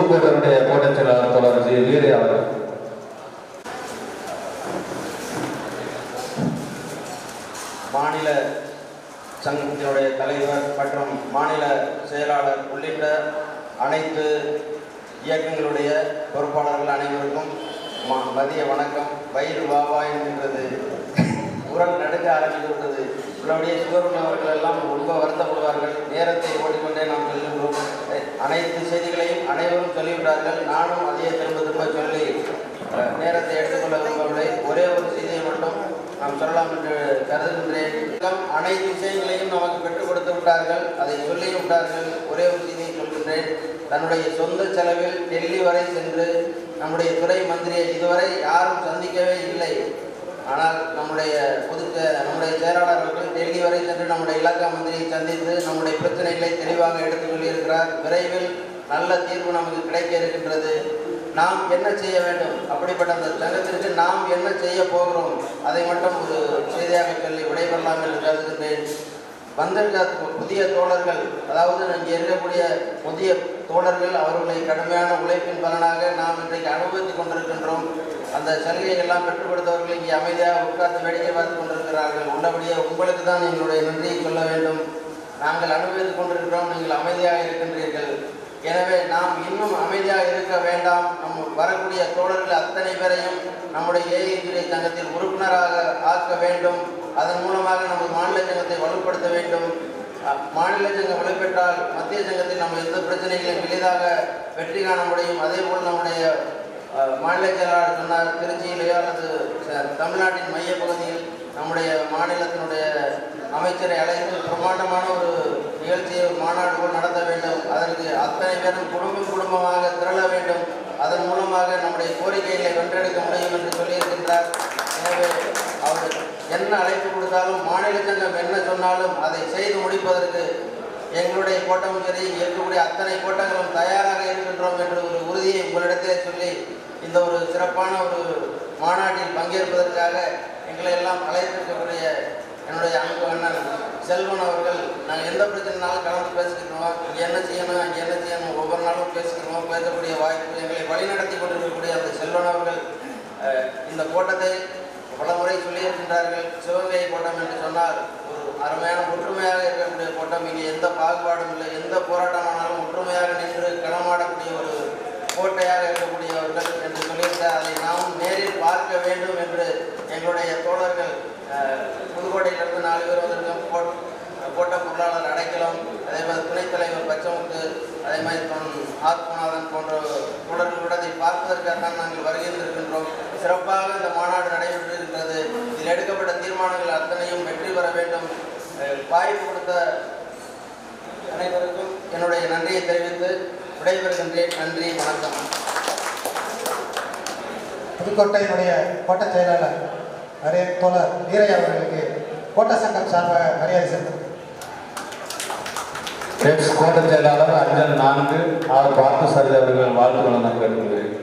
கூட்டத்தினுடைய செயலாளர் தோழர் ஜி வீரே அவர்கள் மாநில சங்கத்தினுடைய தலைவர் மற்றும் மாநில செயலாளர் உள்ளிட்ட அனைத்து இயக்கங்களுடைய பொறுப்பாளர்கள் அனைவருக்கும் மதிய வணக்கம். வயிறு வாவா என்கின்றது. உரல் நடுக்க ஆரம்பித்து விட்டது உள்ளபடியே சுகர் உள்ளவர்கள் எல்லாம் ரொம்ப வருத்தப்படுவார்கள். நேரத்தை ஓடிக்கொண்டே நாம் செல்கின்றோம் அனைத்து செய்தி அனைவரும் நானும் அதையே திரும்ப திரும்ப சொல்லி நேரத்தை எடுத்துக்கொள்ள விரும்பவில்லை. ஒரே ஒரு செய்தியை மட்டும் நாம் சொல்லலாம் என்று கருதுகின்றேன். அனைத்து விஷயங்களையும் நமக்கு பெற்றுக் கொடுத்து விட்டார்கள். அதை சொல்லி விட்டார்கள். ஒரே ஒரு செய்தியை சொல்கின்றேன். தன்னுடைய சொந்த செலவில் டெல்லி வரை சென்று நம்முடைய துறை மந்திரியை இதுவரை யாரும் சந்திக்கவே இல்லை. ஆனால் நம்முடைய பொது நம்முடைய செயலாளர்கள் டெல்லி வரை சென்று நம்முடைய இலாக்கா மந்திரியை சந்தித்து நம்முடைய பிரச்சனைகளை தெளிவாக எடுத்துக் கொள்ளியிருக்கிறார் விரைவில் நல்ல தீர்வு நமக்கு கிடைக்க இருக்கின்றது. நாம் என்ன செய்ய வேண்டும்? அப்படிப்பட்ட அந்த சங்கத்திற்கு நாம் என்ன செய்ய போகிறோம்? அதை மட்டும் ஒரு செய்தியாக சொல்லி விடைபெறலாம் என்று கருதுகின்றேன். வந்திருக்க புதிய தோழர்கள் அதாவது இங்கே இருக்கக்கூடிய புதிய தோழர்கள் அவர்களை கடுமையான உழைப்பின் பலனாக நாம் இன்றைக்கு அனுபவித்துக் கொண்டிருக்கின்றோம். அந்த சலுகை எல்லாம் பெற்றுக் கொடுத்தவர்கள் இங்கே அமைதியாக உட்கார்ந்து வேடிக்கை பார்த்து கொண்டிருக்கிறார்கள். உள்ளபடியே உங்களுக்கு தான் எங்களுடைய நன்றியை சொல்ல வேண்டும். நாங்கள் அனுபவித்துக் கொண்டிருக்கிறோம். நீங்கள் அமைதியாக இருக்கின்றீர்கள். எனவே நாம் இன்னும் அமைதியாக இருக்க வேண்டாம். நம் வரக்கூடிய தோழர்கள் அத்தனை பேரையும் நம்முடைய ஏஐதுறை சங்கத்தில் உறுப்பினராக ஆக்க வேண்டும். அதன் மூலமாக நமது மாநில சங்கத்தை வலுப்படுத்த வேண்டும். மாநில சங்கம் வலுப்பெற்றால் மத்திய சங்கத்தில் நம்ம எந்த பிரச்சனைகளையும் எளிதாக வெற்றி காண முடியும். அதே போல் நம்முடைய மாநில செயலாளர் சொன்னார் திருச்சியிலேயோ அல்லது ச- தமிழ்நாட்டின் மையப்பகுதியில் நம்முடைய மாநிலத்தினுடைய அமைச்சரை அழைத்து பிரம்மாண்டமான ஒரு நிகழ்ச்சியை மாநாடுகள் மாநாடு நடத்த வேண்டும். அதற்கு அத்தனை பேரும் குடும்பம் குடும்பமாக திரள வேண்டும். அதன் மூலமாக நம்முடைய கோரிக்கைகளை வென்றெடுக்க முடியும் என்று சொல்லியிருக்கின்றார். எனவே அவர் என்ன அழைப்பு கொடுத்தாலும் மாநில சங்கம் என்ன சொன்னாலும் அதை செய்து முடிப்பதற்கு எங்களுடைய கோட்டமும் சரி இருக்கக்கூடிய அத்தனை கோட்டங்களும் தயாராக இருக்கின்றோம் என்ற ஒரு உறுதியை உங்களிடத்திலே சொல்லி இந்த ஒரு சிறப்பான ஒரு மாநாட்டில் பங்கேற்பதற்காக எங்களை எல்லாம் அழைத்திருக்கக்கூடிய என்னுடைய அன்பு அண்ணன் செல்வன் அவர்கள் நாங்கள் எந்த பிரச்சனைனாலும் கலந்து பேசிக்கிறோம் இங்கே என்ன செய்யணும் அங்கே என்ன செய்யணும் ஒவ்வொரு நாளும் பேசிக்கிறோம் பேசக்கூடிய வாய்ப்பு எங்களை வழிநடத்தி கொண்டிருக்கக்கூடிய அந்த செல்வன் அவர்கள் இந்த கோட்டத்தை பல முறை சொல்லியிருக்கின்றார்கள். சிவகங்கை கோட்டம் என்று சொன்னால் ஒரு அருமையான ஒற்றுமையாக இருக்கக்கூடிய கோட்டம். இங்கே எந்த பாகுபாடும் இல்லை. எந்த போராட்டமானாலும் ஒற்றுமையாக நின்று களமாடக்கூடிய ஒரு கோட்டையாக இருக்கக்கூடியவர்கள் என்று சொல்லியிருந்தார். அதை நாம் நேரில் பார்க்க வேண்டும் என்று எங்களுடைய தோழர்கள் புதுக்கோட்டையிலிருந்து நாலு பேர் வந்து கோட் கோட்ட பொருளாளர் அடைக்கலம் அதே மாதிரி துணைத் அதே மாதிரி ஆத்மநாதன் போன்ற தோழர்களோடு அதை பார்ப்பதற்காக தான் நாங்கள் வருகின்றிருக்கின்றோம். சிறப்பாக இந்த மாநாடு நடைபெற்று இருக்கிறது. இதில் எடுக்கப்பட்ட தீர்மானங்கள் அத்தனையும் வெற்றி பெற வேண்டும். வாய்ப்பு கொடுத்த அனைவருக்கும் என்னுடைய நன்றியை தெரிவித்து விடைபெறுகின்றேன். நன்றி வணக்கம். புதுக்கோட்டையினுடைய கோட்ட செயலாளர் அரே தோழர் வீரையா அவர்களுக்கு கோட்ட சங்கம் சார்பாக மரியாதை செலுத்தும் எக்ஸ் கோட்டச் செயலாளர் அஞ்சல் நான்கு ஆறு பார்த்து சரி அவர்கள் வாழ்த்து வழங்க கேட்டுக்கொள்கிறேன்.